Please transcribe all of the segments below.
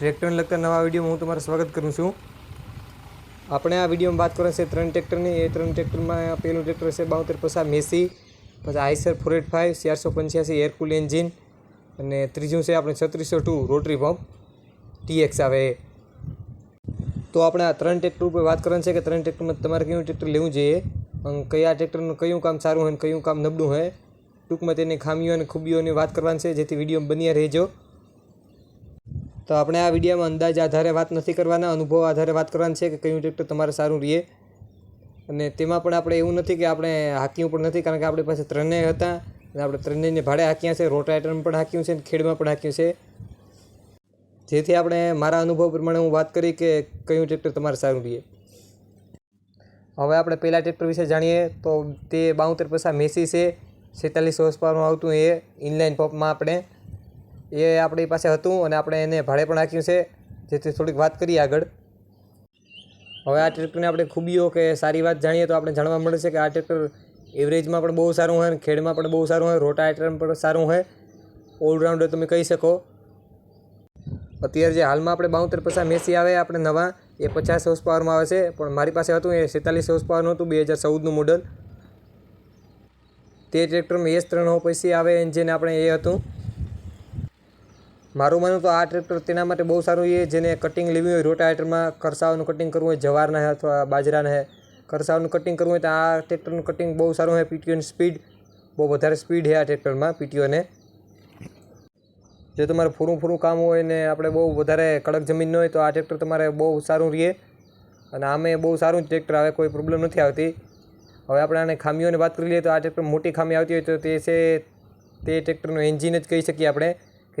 ટ્રેક્ટરને લગતા નવા વિડીયોમાં હું તમારું સ્વાગત કરું છું. આપણે આ વિડીયોમાં વાત કરવાની છે ત્રણ ટ્રેક્ટરની એ ત્રણ ટ્રેક્ટરમાં પહેલું ટ્રેક્ટર છે બાવતેર પસાર મેસી, પછી આઈસર ફોર એટ ફાઇવ ચારસો પંચ્યાસી એરકુલ એન્જિન અને ત્રીજું છે આપણે છત્રીસો ટુ રોટરી પંપ ટીએક્સ આવે તો આપણે આ ત્રણ ટ્રેક્ટર ઉપર વાત કરવાની છે કે ત્રણ ટ્રેક્ટરમાં તમારે કયું ટ્રેક્ટર લેવું જોઈએ અને કયા ટ્રેક્ટરનું કયું કામ સારું હોય અને કયું કામ નબળું હોય ટૂંકમાં તેની ખામીઓ અને ખૂબીઓની વાત કરવાની છે જેથી વીડિયો બન્યા રહેજો. તો આપણે આ વિડીયોમાં અંદાજ આધારે વાત નથી કરવાના, અનુભવ આધારે વાત કરવાની છે કે કયું ટ્રેક્ટર તમારે સારું રહે અને તેમાં પણ આપણે એવું નથી કે આપણે હાંક્યું પણ નથી, કારણ કે આપણી પાસે ત્રણેય હતા અને આપણે ત્રણેયને ભાડે હાંક્યા છે. રોટાવેટરમાં પણ હાંક્યું છે અને ખેડમાં પણ હાંક્યું છે. જેથી આપણે મારા અનુભવ પ્રમાણે હું વાત કરી કે કયું ટ્રેક્ટર તમારે સારું રહે હવે આપણે પહેલાં ટ્રેક્ટર વિશે જાણીએ તો તે બાઉતેર પૈસા મેસી છે, છેતાલીસ હોર્સ પાવરનું આવતું એ ઇનલાઇન પંપમાં આપણે એ આપણી પાસે હતું અને આપણે એને ભાડે પણ રાખ્યું છે. જેથી થોડીક વાત કરીએ આગળ. હવે આ ટ્રેક્ટરની આપણે ખૂબીઓ કે સારી વાત જાણીએ તો આપણે જાણવા મળે છે કે આ ટ્રેક્ટર એવરેજમાં પણ બહુ સારું હોય અને ખેડમાં પણ બહુ સારું હોય, રોટાવેટરમાં પણ સારું હોય. ઓલરાઉન્ડર તમે કહી શકો. અત્યારે જે હાલમાં આપણે બાઉતેર પચાસ મેસી આવે, આપણે નવા, એ પચાસ હોર્સ પાવરમાં આવે છે. પણ મારી પાસે હતું, એ છેતાલીસ હોર્સ પાવરનું હતું, બે હજાર ચૌદનું મોડલ તે ટ્રેક્ટરમાં એસ ત્રણ પૈસી આવે એન્જિન આપણે એ હતું. મારું માનવું તો આ ટ્રેક્ટર તેના માટે બહુ સારું છે, જેને કટિંગ લેવી હોય, રોટાવેટરમાં કરસાવનું કટિંગ કરવું હોય, જવારના હે અથવા બાજરાના હે કરસાવનું કટિંગ કરવું હોય તો આ ટ્રેક્ટરનું કટિંગ બહુ સારું હોય પીટીઓની સ્પીડ બહુ વધારે સ્પીડ છે આ ટ્રેક્ટરમાં પીટીઓને જો તમારે ફૂરું ફૂરું કામ હોય ને આપણે બહુ વધારે કડક જમીન ન હોય તો આ ટ્રેક્ટર તમારે બહુ સારું રહે. અને આમે બહુ સારું ટ્રેક્ટર આવે, કોઈ પ્રોબ્લેમ નથી આવતી. હવે આપણે આને ખામીઓની વાત કરી લઈએ તો આ ટ્રેક્ટર મોટી ખામી આવતી હોય તો તે છે તે ટ્રેક્ટરનું એન્જિન જ કહી શકીએ આપણે.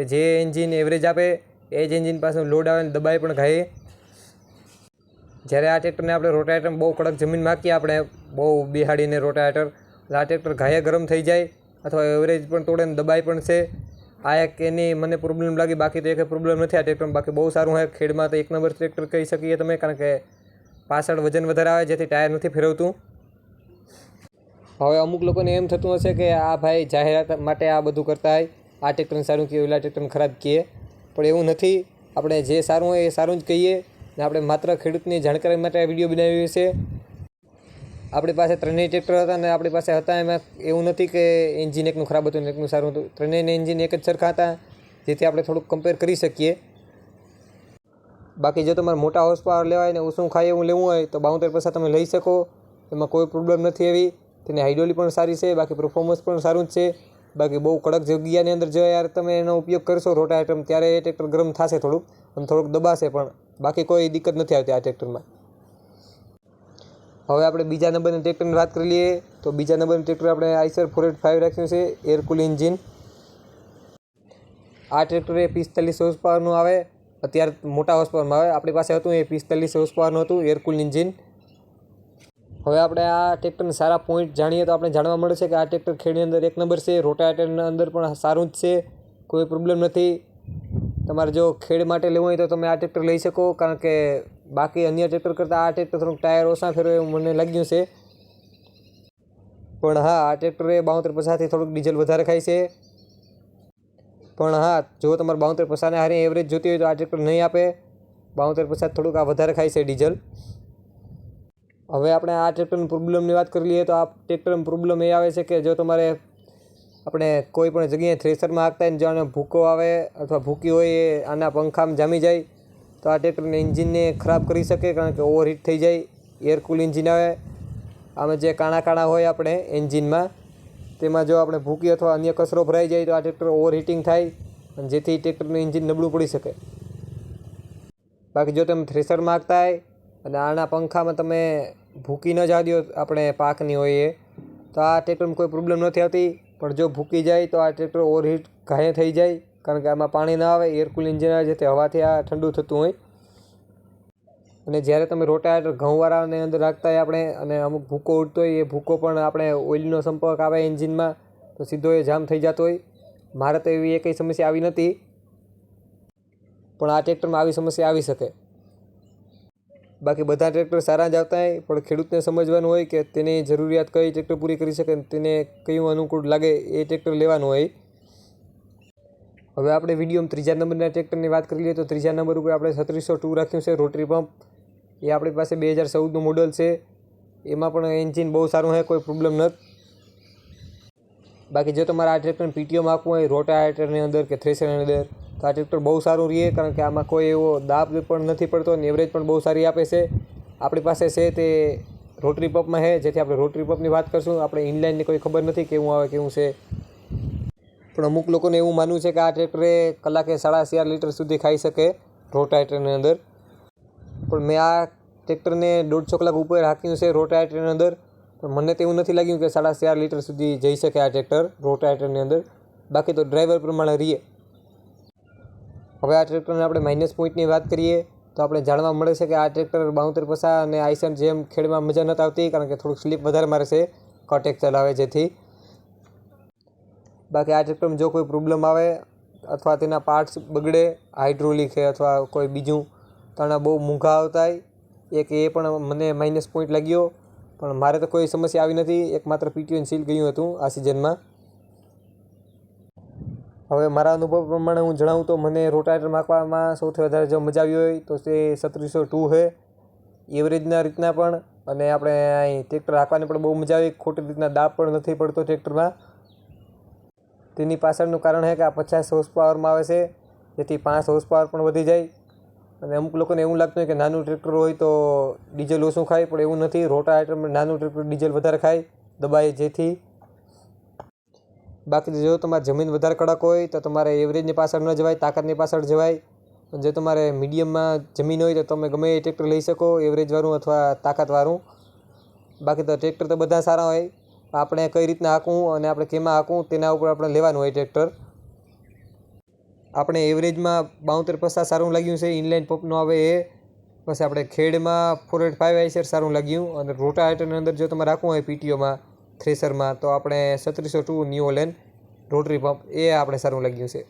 કે જે એન્જિન એવરેજ આપે, એ જ એન્જિન પાસે લોડ આવે ને દબાઈ પણ ખાઈએ જ્યારે આ ટ્રેક્ટરને આપણે રોટાવેટર બહુ કડક જમીન માગીએ આપણે, બહુ બિહાડીને રોટાવેટર આ ટ્રેક્ટર ઘાયે ગરમ થઈ જાય, અથવા એવરેજ પણ તોડે ને દબાઈ પણ છે. આ એક એની મને પ્રોબ્લેમ લાગી, બાકી તો એક પ્રોબ્લેમ નથી આ ટ્રેક્ટરમાં બાકી બહુ સારું હોય ખેડમાં તો એક નંબર ટ્રેક્ટર કહી શકીએ તમે, કારણ કે પાછળ વજન વધારે આવે, જેથી ટાયર નથી ફેરવતું. હવે અમુક લોકોને એમ થતું હશે કે આ ભાઈ જાહેરાત માટે આ બધું કરતા હોય. આ ટ્રેક્ટરને સારું કહીએ ઓલા ટ્રેક્ટરને ખરાબ કહીએ પણ એવું નથી. આપણે જે સારું હોય એ સારું જ કહીએ. ને આપણે માત્ર ખેડૂતની જાણકારી માટે આ વીડિયો બનાવ્યો છે. આપણી પાસે ત્રણેય ટ્રેક્ટર હતા અને આપણી પાસે હતા એમાં એવું નથી કે એન્જિન એકનું ખરાબ હતું એકનું સારું હતું. ત્રણેયને એન્જિન એક જ સરખા હતા, જેથી આપણે થોડુંક કમ્પેર કરી શકીએ. બાકી જો તમારે મોટા હોર્સ પાવર લેવાય ને ઓછું ખાય એવું લેવું હોય, તો બાઉતેર પૈસા તમે લઈ શકો. એમાં કોઈ પ્રોબ્લેમ નથી એવી. તેની હાઇડ્રોલી પણ સારી છે, બાકી પરફોર્મન્સ પણ સારું જ છે. બાકી બહુ કડક જગ્યાની અંદર જો યાર તમે એનો ઉપયોગ કરશો રોટા આઇટમ ત્યારે એ ટ્રેક્ટર ગરમ થશે થોડુંક અને થોડુંક દબાશે પણ. બાકી કોઈ દિક્કત નથી આવતી આ ટ્રેક્ટરમાં હવે આપણે બીજા નંબરની ટ્રેક્ટરની વાત કરી લઈએ, તો બીજા નંબરનું ટ્રેક્ટર આપણે આઈસર ફોર એટ ફાઇવ રાખ્યું છે એરકુલ એન્જિન આ ટ્રેક્ટર એ પિસ્તાલીસ હોર્સ પાવરનું આવે, અત્યારે મોટા હોર્સ પાવરમાં આવે. આપણી પાસે હતું એ પિસ્તાલીસ હોર્સ પાવરનું હતું એરકુલ એન્જિન હવે આપણે આ ટ્રેક્ટરના સારા પોઈન્ટ જાણીએ તો આપણે જાણવા મળે છે કે આ ટ્રેક્ટર ખેડની અંદર એક નંબર છે રોટાવેટરના અંદર પણ સારું જ છે, કોઈ પ્રોબ્લેમ નથી. તમારે જો ખેડ માટે લેવું હોય તો તમે આ ટ્રેક્ટર લઈ શકો, કારણ કે બાકી અન્ય ટ્રેક્ટર કરતાં આ ટ્રેક્ટર થોડુંક ટાયર ઓછા ફેરવે એવું મને લાગ્યું છે. પણ હા, આ ટ્રેક્ટરે બાઉતેર પચાસથી થોડુંક ડીઝલ વધારે ખાય છે. પણ હા, જો તમારે બાઉતેર પચાસને હારી એવરેજ જોતી હોય તો આ ટ્રેક્ટર નહીં આપે. બાઉતેર પચાસ થોડુંક આ વધારે ખાય છે ડીઝલ હવે આપણે આ ટ્રેક્ટરની પ્રોબ્લેમની વાત કરી લઈએ તો આ ટ્રેક્ટરમાં પ્રોબ્લેમ એ આવે છે કે જો તમારે આપણે કોઈ પણ જગ્યાએ થ્રેસરમાં હાંકતા ને જો આને ભૂકો આવે અથવા ભૂકી હોય એ આના પંખામાં જામી જાય, તો આ ટ્રેક્ટરને એન્જિનને ખરાબ કરી શકે કારણ કે ઓવરહીટ થઈ જાય એરકુલ એન્જિન આવે. આમાં જે કાણા કાણા હોય આપણે એન્જિનમાં તેમાં જો આપણે ભૂકી અથવા અન્ય કચરો ભરાઈ જાય તો આ ટ્રેક્ટર ઓવરહીટિંગ થાય અને જેથી ટ્રેક્ટરનું એન્જિન નબળું પડી શકે. બાકી જો તમે થ્રેસર માગતા હોય અને આના પંખામાં તમે ભૂકી ન જવા દો આપણે પાકની હોય એ. તો આ ટ્રેક્ટરમાં કોઈ પ્રોબ્લેમ નથી આવતી, પણ જો ભૂકી જાય તો આ ટ્રેક્ટર ઓવરહીટ ઘાયે થઈ જાય, કારણ કે આમાં પાણી ના આવે એરકુલ એન્જિન આવે જેથી હવાથી આ ઠંડુ થતું હોય. અને જ્યારે તમે રોટાવેટર ઘઉંવાળાની અંદર રાખતા હોય આપણે, અને અમુક ભૂકો ઉડતો હોય, એ ભૂકો પણ આપણે ઓઇલનો સંપર્ક આવે એન્જિનમાં, તો સીધો એ જામ થઈ જતો હોય. મારે તો એવી એ કંઈ સમસ્યા આવી નથી. પણ આ ટ્રેક્ટરમાં આવી સમસ્યા આવી શકે. બાકી બધા ટ્રેક્ટર સારા જ આવતા હોય, પણ ખેડૂતને સમજવાનું હોય કે તેની જરૂરિયાત કઈ ટ્રેક્ટર પૂરી કરી શકે તેને કયું અનુકૂળ લાગે એ ટ્રેક્ટર લેવાનું હોય. હવે આપણે વિડીયોમાં ત્રીજા નંબરના ટ્રેક્ટરની વાત કરી લઈએ તો ત્રીજા નંબર ઉપર આપણે છત્રીસો ટુ રાખ્યું છે, રોટરી પંપ. એ આપણી પાસે બે હજાર ચૌદનું મોડલ છે. એમાં પણ એન્જિન બહુ સારું છે, કોઈ પ્રોબ્લેમ નથી. બાકી જો તમારે આ ટ્રેક્ટરને પીટીઓમાં આપવું હોય, રોટાવેટરની અંદર કે થ્રેસરની અંદર તો આ ટ્રેક્ટર બહુ સારું રહે, કારણ કે આમાં કોઈ એવો દાબ પણ નથી પડતો અને એવરેજ પણ બહુ સારી આપે છે. આપણી પાસે છે તે રોટરી પંપમાં છે, જેથી આપણે રોટરી પંપની વાત કરશું. આપણે ઇનલાઇનની કોઈ ખબર નથી કેવું આવે, કેવું છે. પણ અમુક લોકોને એવું માનવું છે કે આ ટ્રેક્ટરે કલાકે સાડા ચાર લીટર સુધી ખાઈ શકે રોટાવેટરની અંદર. પણ મેં આ ટ્રેક્ટરને દોઢસો કલાક ઉપર રાખ્યું છે રોટાવેટરની અંદર. પણ મને તો એવું નથી લાગ્યું કે સાડા ચાર લીટર સુધી જઈ શકે આ ટ્રેક્ટર રોટાવેટરની અંદર. બાકી તો ડ્રાઈવર પ્રમાણે રહીએ. હવે આ ટ્રેક્ટરને આપણે માઇનસ પોઈન્ટની વાત કરીએ, તો આપણે જાણવા મળે છે કે આ ટ્રેક્ટર બાઉતેર પસા અને આઈસન જેમ ખેડમાં મજા નથી આવતી, કારણ કે થોડુંક સ્લીપ વધારે મારે છે કોટેક ચલાવે જેથી. બાકી આ ટ્રેક્ટરમાં જો કોઈ પ્રોબ્લેમ આવે અથવા તેના પાર્ટ્સ બગડે હાઇડ્રોલિક છે અથવા કોઈ બીજું, તો આના બહુ મૂંઘા આવતા એક એ પણ મને માઇનસ પોઈન્ટ લાગ્યો, પણ મારે તો કોઈ સમસ્યા આવી નથી, એકમાત્ર પીટીઓને સીલ ગયું હતું આ સિઝનમાં હવે મારા અનુભવ પ્રમાણે હું જણાવું તો મને રોટાવેટર નાખવામાં સૌથી વધારે જો મજા આવી હોય તો તે સત્રીસો ટુ છે એવરેજના રીતના પણ અને આપણે અહીં ટ્રેક્ટર હાંકવાની પણ બહુ મજા આવી. ખોટી રીતના દાબ પણ નથી પડતો ટ્રેક્ટરમાં. તેની પાછળનું કારણ છે કે આ પચાસ હોર્સ પાવરમાં આવે છે. જેથી પાંચ હોર્સ પાવર પણ વધી જાય. અને અમુક લોકોને એવું લાગતું હોય કે નાનું ટ્રેક્ટર હોય તો ડીઝલ ઓછું ખાય, પણ એવું નથી. રોટાવેટરમાં નાનું ટ્રેક્ટર ડીઝલ વધારે ખાય. દબાય જેથી બાકી જો તમારે જમીન વધારે કડક હોય તો તમારે એવરેજની પાછળ ન જવાય, તાકાતની પાછળ જવાય. જો તમારે મીડિયમમાં જમીન હોય તો તમે ગમે એ ટ્રેક્ટર લઈ શકો એવરેજવાળું અથવા તાકાતવાળું બાકી તો ટ્રેક્ટર તો બધા સારા હોય. આપણે કઈ રીતના હાંકવું અને આપણે કેમાં હાંકવું તેના ઉપર આપણે લેવાનું હોય ટ્રેક્ટર આપણે એવરેજમાં બાઉતેર પચાસ સારું લાગ્યું છે ઇનલાઇન પંપનો આવે એ. પછી આપણે ખેડમાં ફોર એટ ફાઇવ આઈસર સારું લાગ્યું. અને રોટાવેટરની અંદર જો તમારે રાખવું હોય પીટીઓમાં થ્રેસરમાં તો આપણે સત્રીસો ટુ ન્યુઓલેન રોટરી પંપ, એ આપણે સારું લાગ્યું છે.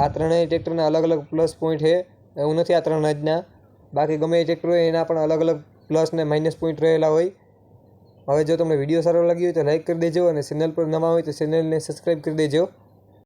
આ ત્રણેય ટ્રેક્ટરના અલગ અલગ પ્લસ પોઈન્ટ છે. એવું નથી આ ત્રણ જના બાકી ગમે એ ટ્રેક્ટર હોય, એના પણ અલગ અલગ પ્લસ ને માઇનસ પોઈન્ટ રહેલા હોય. હવે જો તમને વીડિયો સારો લાગ્યો હોય તો લાઇક કરી દેજો અને ચેનલ પર નવા હોય તો ચેનલને સબસ્ક્રાઈબ કરી દેજો.